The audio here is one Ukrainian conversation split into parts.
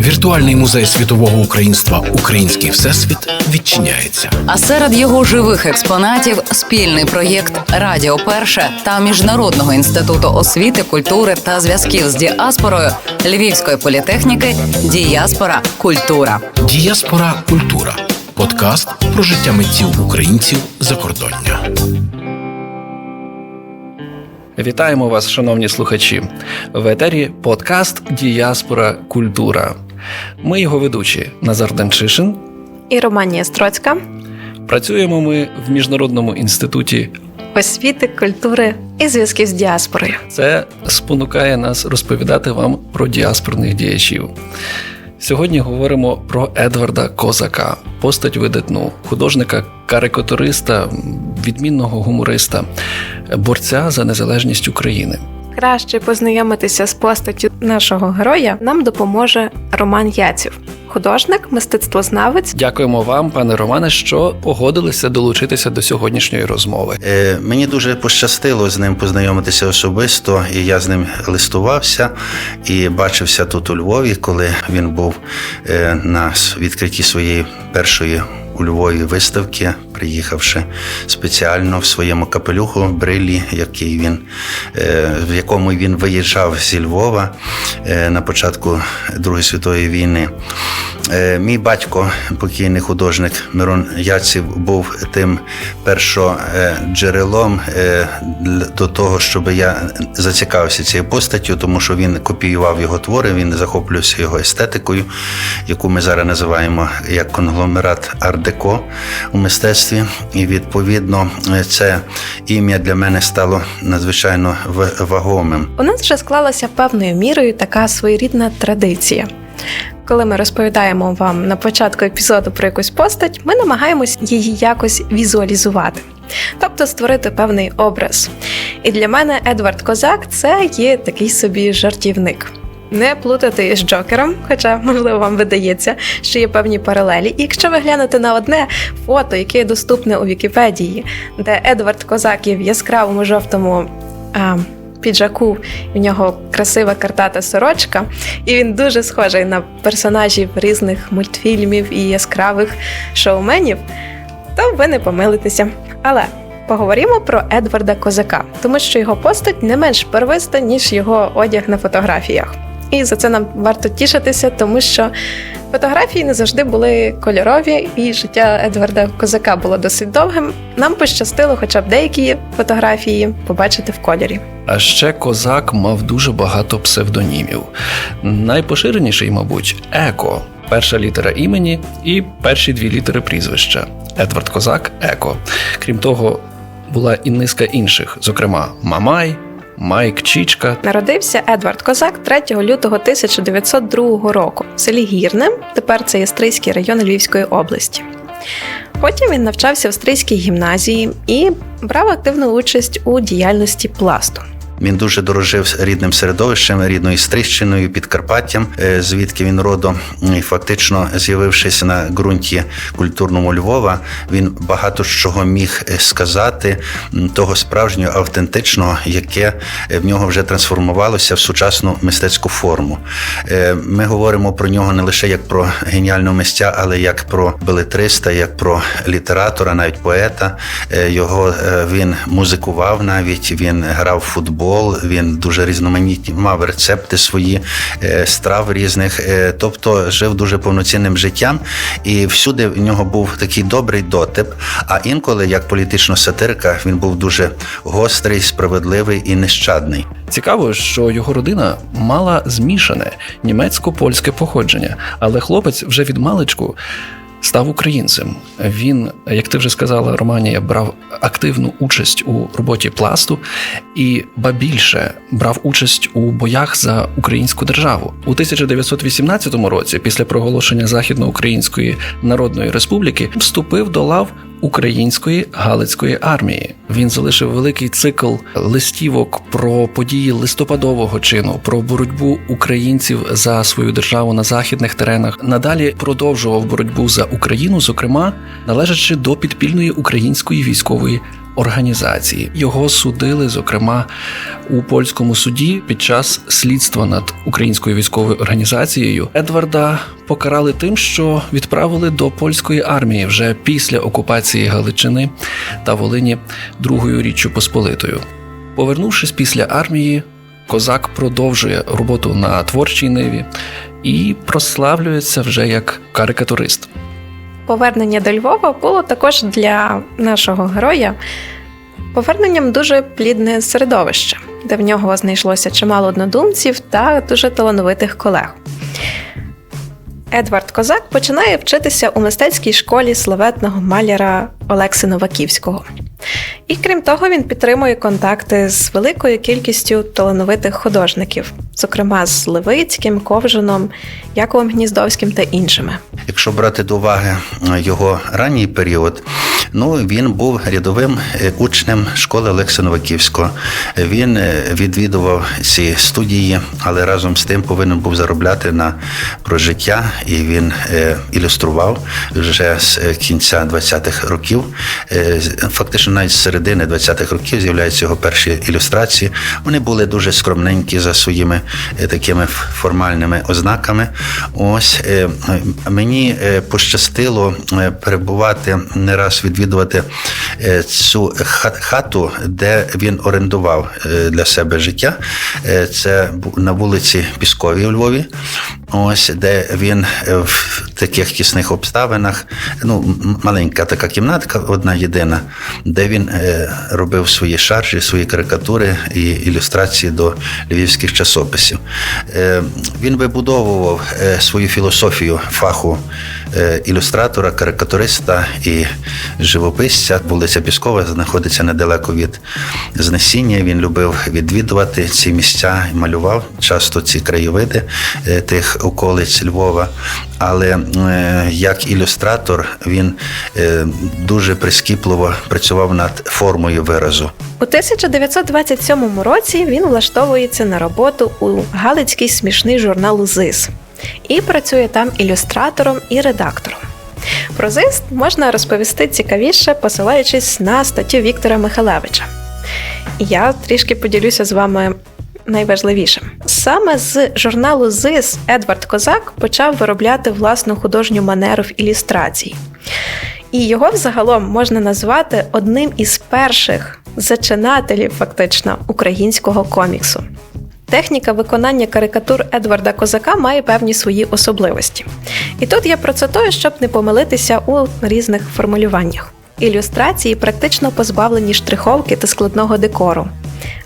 Віртуальний музей світового українства Український всесвіт відчиняється. А серед його живих експонатів спільний проєкт Радіо Перше та Міжнародного інституту освіти, культури та зв'язків з діаспорою Львівської політехніки Діаспора Культура. Діаспора культура подкаст про життя митців українців закордоння. Вітаємо вас, шановні слухачі. В етері подкаст Діаспора Культура. Ми його ведучі Назар Данчишин. і Романія Строцька, Працюємо ми в Міжнародному інституті. освіти, культури і зв'язків з діаспорою. Це спонукає нас розповідати вам про діаспорних діячів. Сьогодні говоримо про Едварда Козака, постать видатну, художника, карикатуриста, відмінного гумориста, борця за незалежність України. Краще познайомитися з постаттю нашого героя нам допоможе Роман Яців, художник, мистецтвознавець. Дякуємо вам, пане Романе, що погодилися долучитися до сьогоднішньої розмови. Е, Мені дуже пощастило з ним познайомитися особисто, і я з ним листувався і бачився тут у Львові, коли він був е, на відкритті своєї першої у Львові виставки, приїхавши спеціально в своєму капелюху брилі, який він, е, в якому він виїжджав зі Львова е, на початку Другої світової війни. Е, Мій батько, покійний художник Мирон Яців, був тим першоджерелом до того, щоб я зацікавився цією постаттю, тому що він копіював його твори, він захоплювався його естетикою, яку ми зараз називаємо як конгломерат ар-деко у мистецтві. І відповідно е, це ім'я для мене стало надзвичайно вагомим. У нас вже склалася певною мірою така своєрідна традиція. Коли ми розповідаємо вам на початку епізоду про якусь постать, ми намагаємось її якось візуалізувати, тобто створити певний образ. І для мене Едвард Козак це є такий собі жартівник. Не плутати із Джокером, хоча, можливо, вам видається, що є певні паралелі. І якщо ви глянете на одне фото, яке доступне у Вікіпедії, де Едвард Козак є в яскравому жовтому а, піджаку, в нього красива картата сорочка, і він дуже схожий на персонажів різних мультфільмів і яскравих шоуменів, то ви не помилитеся. Але поговоримо про Едварда Козака, тому що його постать не менш первиста, ніж його одяг на фотографіях. І за це нам варто тішитися, тому що фотографії не завжди були кольорові, і життя Едварда Козака було досить довгим. Нам пощастило, хоча б деякі фотографії побачити в кольорі. А ще козак мав дуже багато псевдонімів. Найпоширеніший, мабуть, Еко, перша літера імені і перші дві літери прізвища. Едвард Козак Еко. Крім того, була і низка інших, зокрема Мамай, Майк Чічка. Народився Едвард Козак 3 лютого 1902 року в селі Гірне. Тепер це є район Львівської області. Потім він навчався в Стрийській гімназії і брав активну участь у діяльності пласту. Він дуже дорожив рідним середовищем, рідною Стрищиною, Підкарпаттям, е, звідки він родом. І фактично, з'явившись на ґрунті культурному Львова, він багато чого міг е, сказати того справжнього автентичного, яке е, в нього вже трансформувалося в сучасну мистецьку форму. Ми говоримо про нього не лише як про геніального митця, але як про белетриста, як про літератора, навіть поета. Його він музикував навіть, він грав в футбол, він дуже різноманітні мав рецепти свої е, страв різних, е, тобто жив дуже повноцінним життям, і всюди в нього був такий добрий дотип. А інколи, як політична сатирика, він був дуже гострий, справедливий і нещадний. Цікаво, що його родина мала змішане німецько-польське походження, але хлопець вже від маличку став українцем. Він, як ти вже сказала, Романія, брав активну участь у роботі пласту і ба більше брав участь у боях за українську державу у 1918 році, після проголошення Західноукраїнської Народної Республіки, вступив до лав Української Галицької армії. Він залишив великий цикл листівок про події листопадового чину, про боротьбу українців за свою державу на західних теренах. Надалі продовжував боротьбу за Україну, зокрема належачи до підпільної української військової організації. Його судили, зокрема, у польському суді під час слідства над українською військовою організацією. Едварда покарали тим, що відправили до польської армії вже після окупації Галичини та Волині Другою Річчю Посполитою. Повернувшись після армії, козак продовжує роботу на творчій ниві і прославлюється вже як карикатурист. Повернення до Львова було також для нашого героя поверненням дуже плідне середовище, де в нього знайшлося чимало однодумців та дуже талановитих колег. Едвард Козак починає вчитися у мистецькій школі славетного маляра Олекси Новаківського. І крім того, він підтримує контакти з великою кількістю талановитих художників, зокрема з Левицьким, Ковжином, Яковом Гніздовським та іншими. Якщо брати до уваги е, його ранній період, ну він був рядовим е, учнем школи Олекса Новаківського. Він е, відвідував ці студії, але разом з тим повинен був заробляти на прожиття, і він ілюстрував вже з кінця 20-х років. Фактично, навіть з середини 20-х років з'являються його перші ілюстрації. Вони були дуже скромненькі за своїми е, такими формальними ознаками. Ось е, мені е, пощастило перебувати не раз відвідувати цю хату, де він орендував для себе життя. Це на вулиці Пісковій у Львові. Ось де він е, в таких тісних обставинах, ну маленька така кімнатка, одна єдина, де він е, робив свої шаржі, свої карикатури і ілюстрації до львівських часописів. Е, Він вибудовував свою філософію фаху ілюстратора, карикатуриста і живописця. Вулиця Піскова знаходиться недалеко від знесіння. Він любив відвідувати ці місця і малював часто ці краєвиди е, тих околиць Львова. Але е, як ілюстратор він е, дуже прискіпливо працював над формою виразу. У 1927 році він влаштовується на роботу у Галицький смішний журнал ЗИС і працює там ілюстратором і редактором. Про ЗИС можна розповісти цікавіше, посилаючись на статтю Віктора Михалевича. Я трішки поділюся з вами найважливішим. Саме з журналу ЗИС Едвард Козак почав виробляти власну художню манеру в ілюстрації. І його взагалом можна назвати одним із перших зачинателів фактично українського коміксу. Техніка виконання карикатур Едварда Козака має певні свої особливості. І тут я процитую, щоб не помилитися у різних формулюваннях. Ілюстрації практично позбавлені штриховки та складного декору.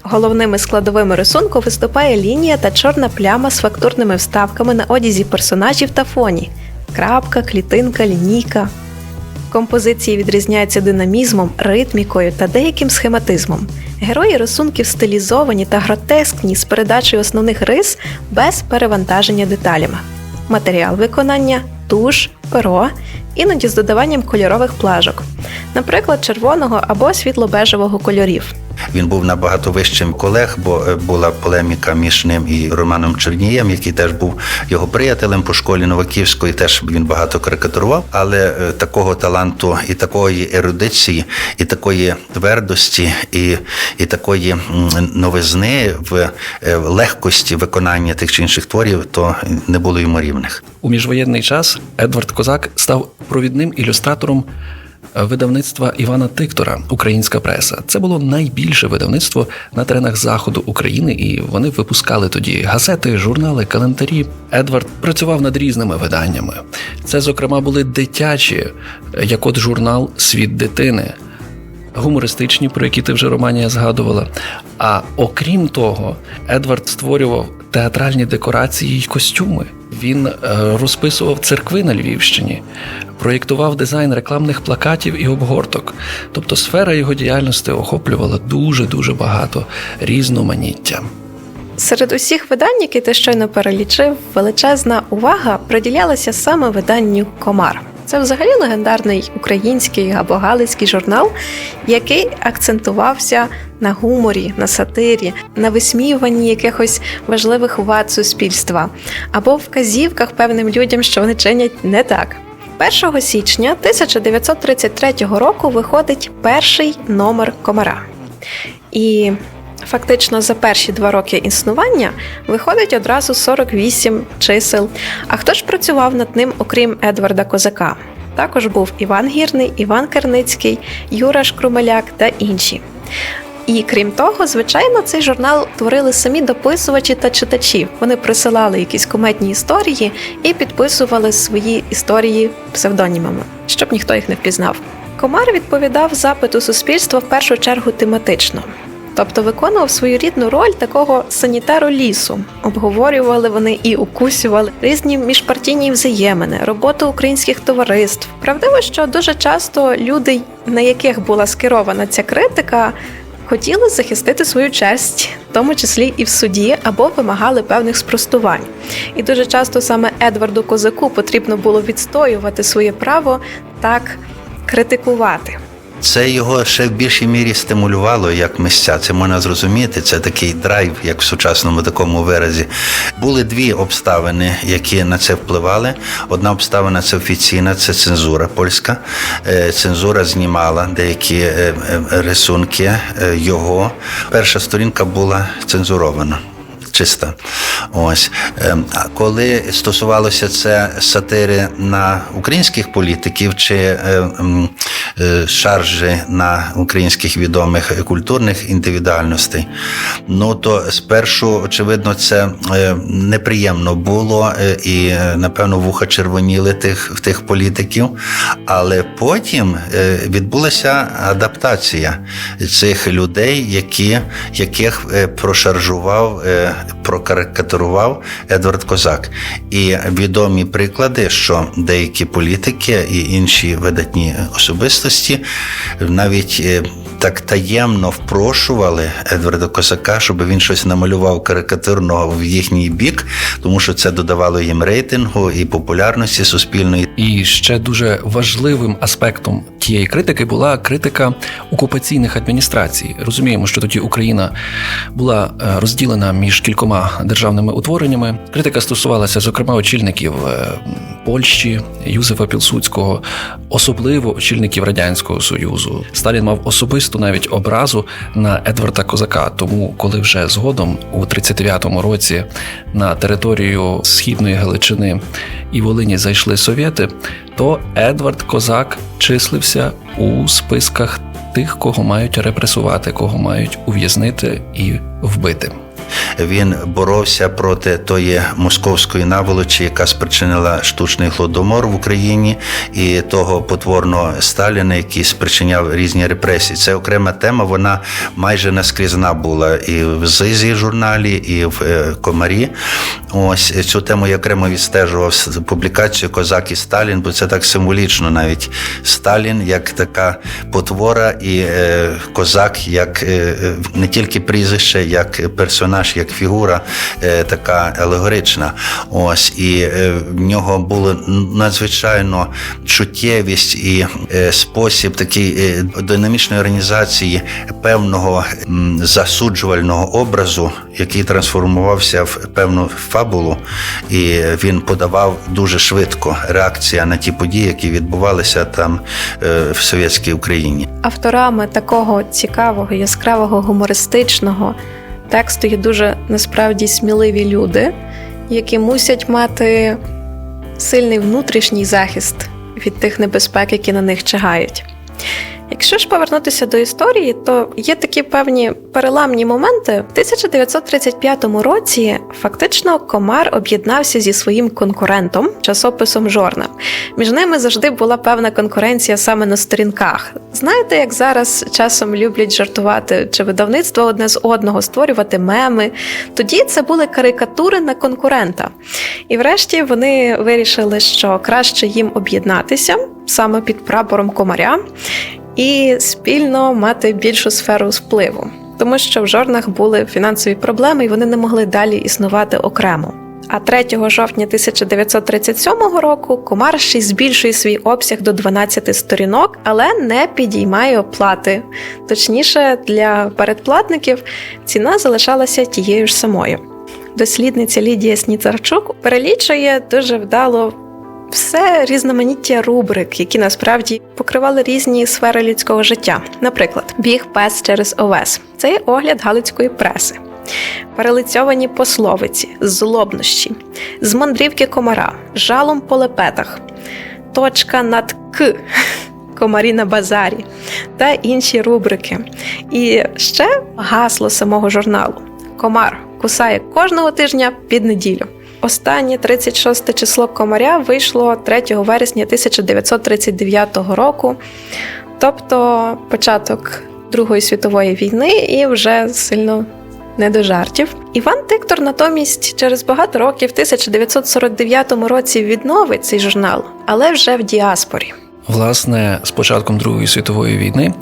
Головними складовими рисунку виступає лінія та чорна пляма з фактурними вставками на одязі персонажів та фоні: крапка, клітинка, лінійка. Композиції відрізняються динамізмом, ритмікою та деяким схематизмом. Герої рисунків стилізовані та гротескні з передачею основних рис без перевантаження деталями. Матеріал виконання туш, перо, іноді з додаванням кольорових плажок, наприклад, червоного або світло-бежевого кольорів. Він був набагато вищим колег, бо е, була полеміка між ним і Романом Чернієм, який теж був його приятелем по школі Новаківської. Теж він багато карикатурував, але е, такого таланту і такої ерудиції, і такої твердості, і, і такої новизни в е, в легкості виконання тих чи інших творів, то не було йому рівних. У міжвоєнний час Едвард Козак став провідним ілюстратором е, видавництва Івана Тиктора Українська преса. Це було найбільше видавництво на теренах заходу України, і вони випускали тоді газети, журнали, календарі. Едвард працював над різними виданнями. Це, зокрема, були дитячі, е, як от журнал Світ дитини. Гумористичні, про які ти вже Романія згадувала. А окрім того, Едвард створював театральні декорації й костюми. Він е, розписував церкви на Львівщині, проєктував дизайн рекламних плакатів і обгорток. Тобто сфера його діяльності охоплювала дуже дуже багато різноманіття. Серед усіх видань, які ти щойно перелічив, величезна увага приділялася саме виданню Комар. Це взагалі легендарний український або галицький журнал, який акцентувався на гуморі, на сатирі, на висміюванні якихось важливих вад суспільства або вказівках певним людям, що вони чинять не так. 1 січня 1933 року виходить перший номер комара. І фактично за перші два роки існування виходить одразу 48 чисел. А хто ж працював над ним, окрім Едварда Козака? Також був Іван Гірний, Іван Керницький, Юра Шкрумеляк та інші. І крім того, звичайно, цей журнал творили самі дописувачі та читачі. Вони присилали якісь кометні історії і підписували свої історії псевдонімами, щоб ніхто їх не впізнав. Комар відповідав запиту суспільства в першу чергу тематично. Тобто виконував свою рідну роль такого санітару лісу. Обговорювали вони і укусювали різні міжпартійні взаємини, роботу українських товариств. Правдиво, що дуже часто люди, на яких була скерована ця критика, хотіли захистити свою честь, в тому числі і в суді, або вимагали певних спростувань. І дуже часто саме Едварду Козаку потрібно було відстоювати своє право так критикувати. Це його ще в більшій мірі стимулювало як місця. Це можна зрозуміти. Це такий драйв, як в сучасному такому виразі. Були дві обставини, які на це впливали. Одна обставина це офіційна, це цензура польська. Е, Цензура знімала деякі е, е, рисунки його. Перша сторінка була цензурована. Чиста. Ось. Ем, А коли стосувалося це сатири на українських політиків чи е, м, е, шаржі на українських відомих культурних індивідуальностей, ну то спершу, очевидно, це е, неприємно було е, і, напевно, вуха червоніли тих, в тих політиків. Але потім відбулася адаптація цих людей, які, яких прошаржував, прокарикатурував Едвард Козак. І відомі приклади, що деякі політики і інші видатні особистості навіть е, так таємно впрошували Едварда Козака, щоб він щось намалював карикатурного в їхній бік, тому що це додавало їм рейтингу і популярності суспільної. І ще дуже важливим аспектом тієї критики була критика окупаційних адміністрацій. Розуміємо, що тоді Україна була е, розділена між кількома державними утвореннями. Критика стосувалася, зокрема, очільників е, Польщі, Юзефа Пілсудського, особливо очільників Радянського Союзу. Сталін мав особисту навіть образу на Едварда Козака. Тому, коли вже згодом у 39-му році на територію східної Галичини і Волині зайшли совєти, то Едвард Козак числився у списках тих, кого мають репресувати, кого мають ув'язнити і вбити. Він боровся проти тої московської наволочі, яка спричинила штучний гладомор в Україні, і того потворного Сталіна, який спричиняв різні репресії. Це окрема тема. Вона майже наскрізна була і в Зизі журналі, і в е, Комарі. Ось цю тему я окремо відстежував з публікацію Козак і Сталін, бо це так символічно, навіть Сталін як така потвора, і е, козак як е, е, не тільки прізвище, як персонаж, як фігура, е, така алегорична. Ось і е, в нього було надзвичайно чуттєвість і е, спосіб такий е, динамічної організації певного м, засуджувального образу, який трансформувався в певну фабулу, і він подавав дуже швидко реакція на ті події, які відбувалися там е, в совєтській Україні. Авторами такого цікавого, яскравого, гумористичного тексту є дуже насправді сміливі люди, які мусять мати сильний внутрішній захист від тих небезпек, які на них чагають. Якщо ж повернутися до історії, то є такі певні переламні моменти. В 1935 році фактично Комар об'єднався зі своїм конкурентом, часописом Жорна. Між ними завжди була певна конкуренція саме на сторінках. Знаєте, як зараз часом люблять жартувати чи видавництво одне з одного, створювати меми. Тоді це були карикатури на конкурента. І врешті вони вирішили, що краще їм об'єднатися саме під прапором комаря і спільно мати більшу сферу впливу, тому що в жорнах були фінансові проблеми, і вони не могли далі існувати окремо. А 3 жовтня 1937 року Комар збільшує свій обсяг до 12 сторінок, але не підіймає оплати. Точніше, для передплатників ціна залишалася тією ж самою. Дослідниця Лідія Сніцарчук перелічує дуже вдало все різноманіття рубрик, які насправді покривали різні сфери людського життя. Наприклад, біг пес через овес це огляд галицької преси. Перелицьовані пословиці, злобнощі, з мандрівки комара, жалом по лепетах, точка над К, комарі на базарі та інші рубрики. І ще гасло самого журналу: Комар кусає кожного тижня під неділю. Останнє 36 число комаря вийшло 3 вересня 1939 року, тобто початок Другої світової війни, і вже сильно не до жартів. Іван Тиктор натомість через багато років, в 1949 році, відновить цей журнал, але вже в діаспорі. Власне, з початком Другої світової війни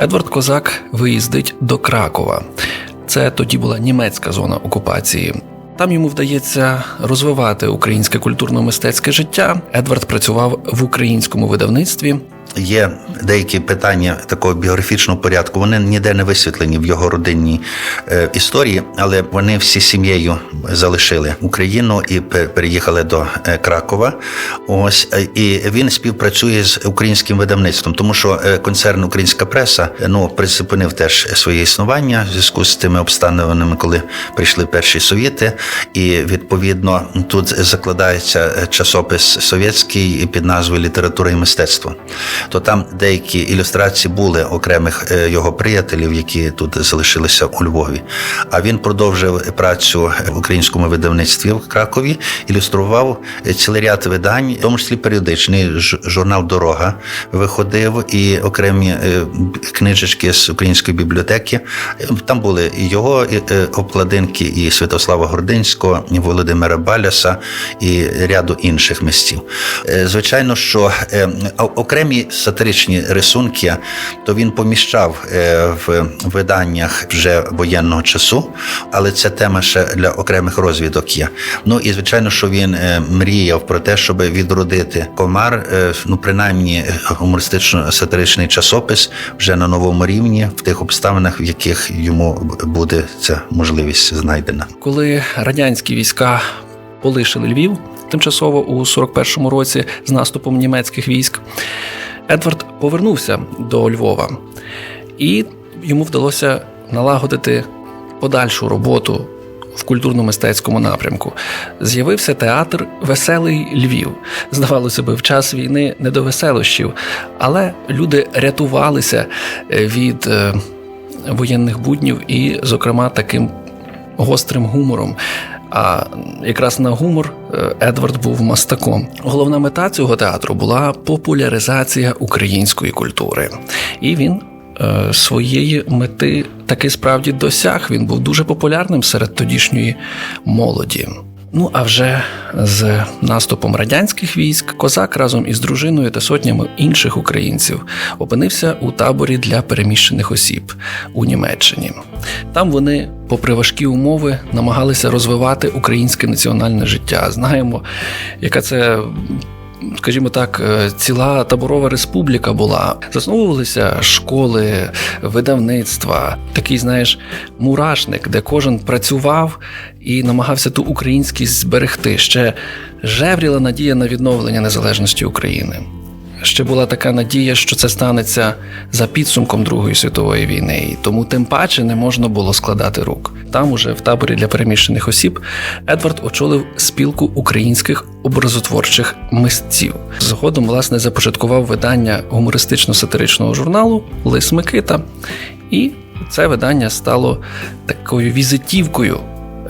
Едвард Козак виїздить до Кракова. Це тоді була німецька зона окупації. Там йому вдається розвивати українське культурно-мистецьке життя. Едвард працював в українському видавництві. Є деякі питання такого біографічного порядку. Вони ніде не висвітлені в його родинній е, історії, але вони всі сім'єю залишили Україну і переїхали до е, Кракова. Ось е, і він співпрацює з українським видавництвом, тому що концерн Українська преса ну призупинив теж своє існування в зв'язку з тими обставинами, коли прийшли перші совєти, і відповідно тут закладається часопис совєтський під назвою Література і мистецтво то там деякі ілюстрації були окремих е, його приятелів, які тут залишилися у Львові. А він продовжив працю в українському видавництві в Кракові, ілюстрував цілий ряд видань, в тому числі періодичний журнал Дорога виходив і окремі е, книжечки з української бібліотеки. Там були і його е, обкладинки, і Святослава Гординського, і Володимира Баляса, і ряду інших митців. Е, Звичайно, що окремі сатиричні рисунки, то він поміщав е, в виданнях вже воєнного часу, але це тема ще для окремих розвідок є. Ну і звичайно, що він е, мріяв про те, щоб відродити комар, е, ну принаймні гумористично-сатиричний часопис вже на новому рівні, в тих обставинах, в яких йому буде ця можливість знайдена. Коли радянські війська полишили Львів тимчасово у 41-му році з наступом німецьких військ, Едвард повернувся до Львова, і йому вдалося налагодити подальшу роботу в культурно-мистецькому напрямку. З'явився театр Веселий Львів. Здавалося би, в час війни не до веселощів, але люди рятувалися е, від е, воєнних буднів і, зокрема, таким гострим гумором. А якраз на гумор е, Едвард був мастаком. Головна мета цього театру була популяризація української культури, і він е, своєї мети таки справді досяг. Він був дуже популярним серед тодішньої молоді. Ну а вже з наступом радянських військ козак разом із дружиною та сотнями інших українців опинився у таборі для переміщених осіб у Німеччині. Там вони, попри важкі умови, намагалися розвивати українське національне життя. Знаємо, яка це. Скажімо так, е, ціла таборова республіка була. Засновувалися школи, видавництва, такий, знаєш, мурашник, де кожен працював і намагався ту українськість зберегти. Ще жевріла надія на відновлення незалежності України. Ще була така надія, що це станеться за підсумком Другої світової війни, і тому тим паче не можна було складати рук. Там, уже в таборі для переміщених осіб, Едвард очолив спілку українських образотворчих мисців. Згодом, власне, започаткував видання гумористично-сатиричного журналу Лис Микита, і це видання стало такою візитівкою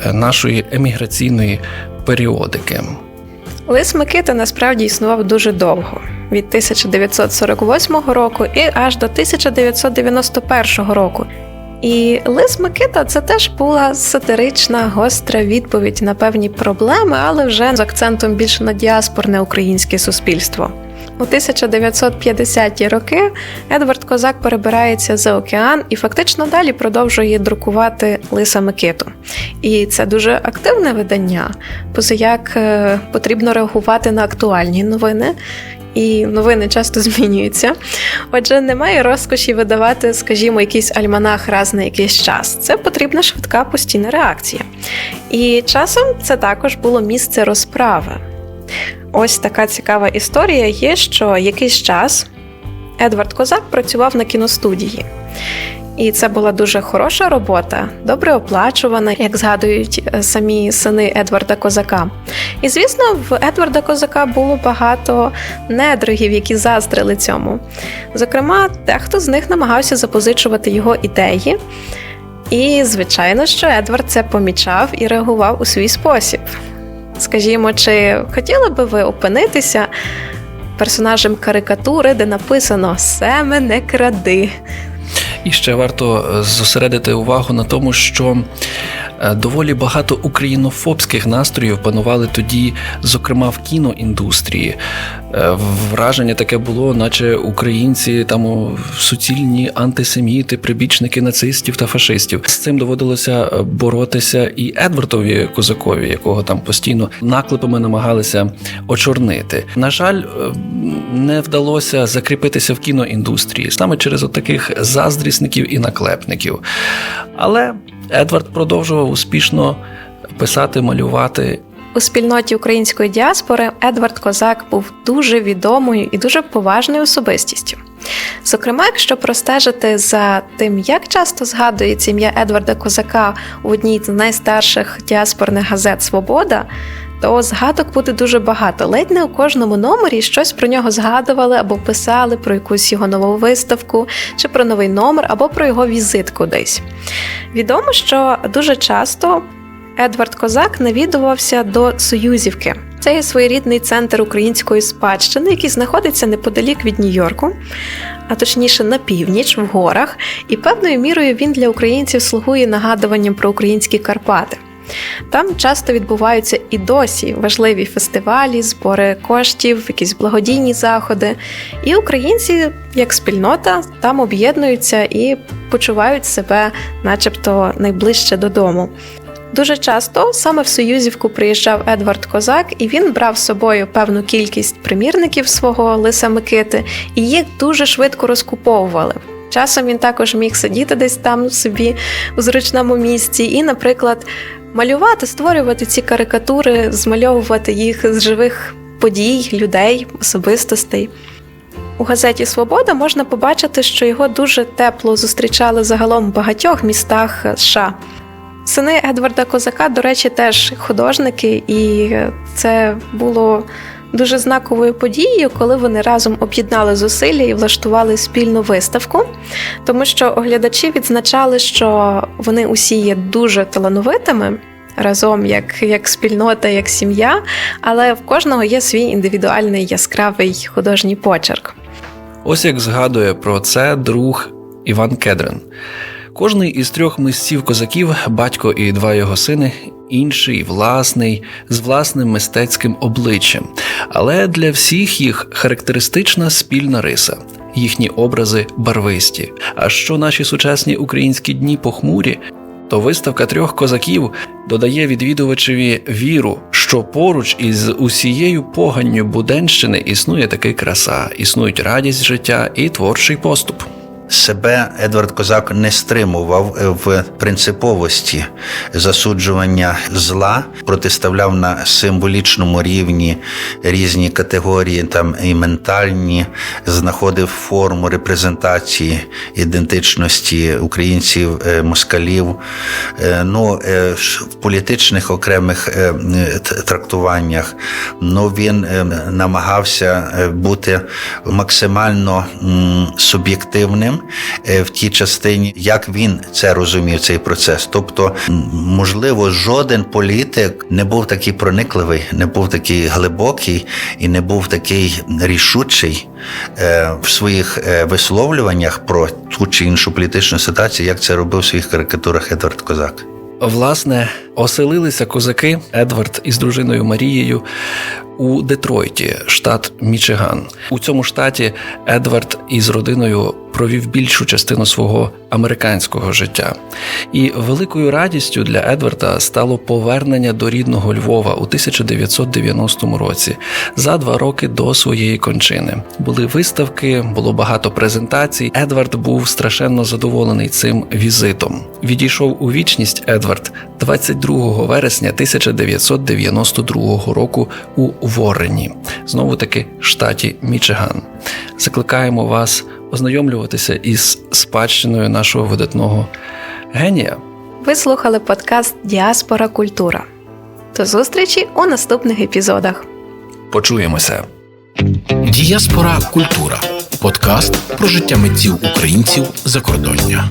е, нашої еміграційної періодики. Лис Микита насправді існував дуже довго від 1948 року і аж до 1991 року. І Лис Микита це теж була сатирична, гостра відповідь на певні проблеми, але вже з акцентом більше на діаспорне українське суспільство. У 1950-ті роки Едвард Козак перебирається за океан і фактично далі продовжує друкувати Лиса Микиту. І це дуже активне видання, позаяк е, потрібно реагувати на актуальні новини. І новини часто змінюються. Отже, немає розкоші видавати, скажімо, якийсь альманах раз на якийсь час. Це потрібна швидка постійна реакція. І часом це також було місце розправи. ось така цікава історія є, що якийсь час Едвард Козак працював на кіностудії. І це була дуже хороша робота, добре оплачувана, як згадують е, самі сини Едварда Козака. І звісно, в Едварда Козака було багато недругів, які заздрили цьому. Зокрема, дехто з них намагався запозичувати його ідеї. І, звичайно, що Едвард це помічав і реагував у свій спосіб. Скажімо, чи хотіли би ви опинитися персонажем карикатури, де написано Семе не кради? І ще варто е, зосередити увагу на тому, що доволі багато українофобських настроїв панували тоді, зокрема в кіноіндустрії. Е, Враження таке було, наче українці там суцільні антисеміти, прибічники нацистів та фашистів. З цим доводилося е, боротися і Едвардові Козакові, якого там постійно наклепами намагалися очорнити. На жаль, е, не вдалося закріпитися в кіноіндустрії саме через от таких заздрісників і наклепників. Але Едвард продовжував успішно писати, малювати У спільноті української діаспори Едвард Козак був дуже відомою і дуже поважною особистістю. Зокрема, якщо простежити за тим, як часто згадується ім'я Едварда Козака у одній з найстарших діаспорних газет Свобода, то згадок буде дуже багато. Ледь не у кожному номері щось про нього згадували або писали про якусь його нову виставку, чи про новий номер, або про його візит кудись. Відомо, що дуже часто Едвард Козак навідувався до Союзівки. Це є своєрідний центр української спадщини, який знаходиться неподалік від Нью-Йорку, а точніше на північ, в горах, і певною мірою він для українців слугує нагадуванням про українські Карпати. Там часто відбуваються і досі важливі фестивалі, збори коштів, якісь благодійні заходи. І українці, як спільнота, там об'єднуються і почувають себе, начебто, найближче додому. Дуже часто саме в Союзівку приїжджав Едвард Козак, і він брав з собою певну кількість примірників свого лиса Микити, і їх дуже швидко розкуповували. Часом він також міг сидіти десь там собі у зручному місці і, наприклад, малювати, створювати ці карикатури, змальовувати їх з живих подій, людей, особистостей. У газеті Свобода можна побачити, що його дуже тепло зустрічали загалом в багатьох містах США. Сини Едварда Козака, до речі, теж художники, і це було дуже знаковою подією, коли вони разом об'єднали зусилля і влаштували спільну виставку, тому що оглядачі відзначали, що вони усі є дуже талановитими. Разом як, як спільнота, як сім'я, але в кожного є свій індивідуальний яскравий художній почерк. Ось як згадує про це друг Іван Кедрин. Кожний із трьох мисців козаків, батько і два його сини, інший, власний, з власним мистецьким обличчям. Але для всіх їх характеристична спільна риса. Їхні образи барвисті. А що наші сучасні українські дні похмурі, то виставка трьох козаків додає відвідувачеві віру, що поруч із усією поганню Буденщини існує таки краса, існують радість життя і творчий поступ. Себе Едвард Козак не стримував е, в принциповості засуджування зла, протиставляв на символічному рівні різні категорії, там і ментальні, знаходив форму репрезентації ідентичності українців, е, москалів. Е, Ну, в політичних окремих трактуваннях ну, він намагався бути максимально суб'єктивним е, в тій частині, як він це розумів, цей процес. Тобто, можливо, жоден політик не був такий проникливий, не був такий глибокий і не був такий рішучий е, в своїх е, висловлюваннях про ту чи іншу політичну ситуацію, як це робив в своїх карикатурах Едвард Козак. Власне, оселилися козаки Едвард із дружиною Марією у Детройті, штат Мічиган. У цьому штаті Едвард із родиною провів більшу частину свого американського життя. І великою радістю для Едварда стало повернення до рідного Львова у 1990 році, за два роки до своєї кончини. Були виставки, було багато презентацій. Едвард був страшенно задоволений цим візитом. Відійшов у вічність Едвард 22 вересня 1992 року у Ворені. знову таки штаті Мічиган. Закликаємо вас ознайомлюватися із спадщиною нашого видатного генія. Ви слухали подкаст Діаспора Культура. До зустрічі у наступних епізодах. Почуємося. Діаспора Культура подкаст про життя митців українців закордоння.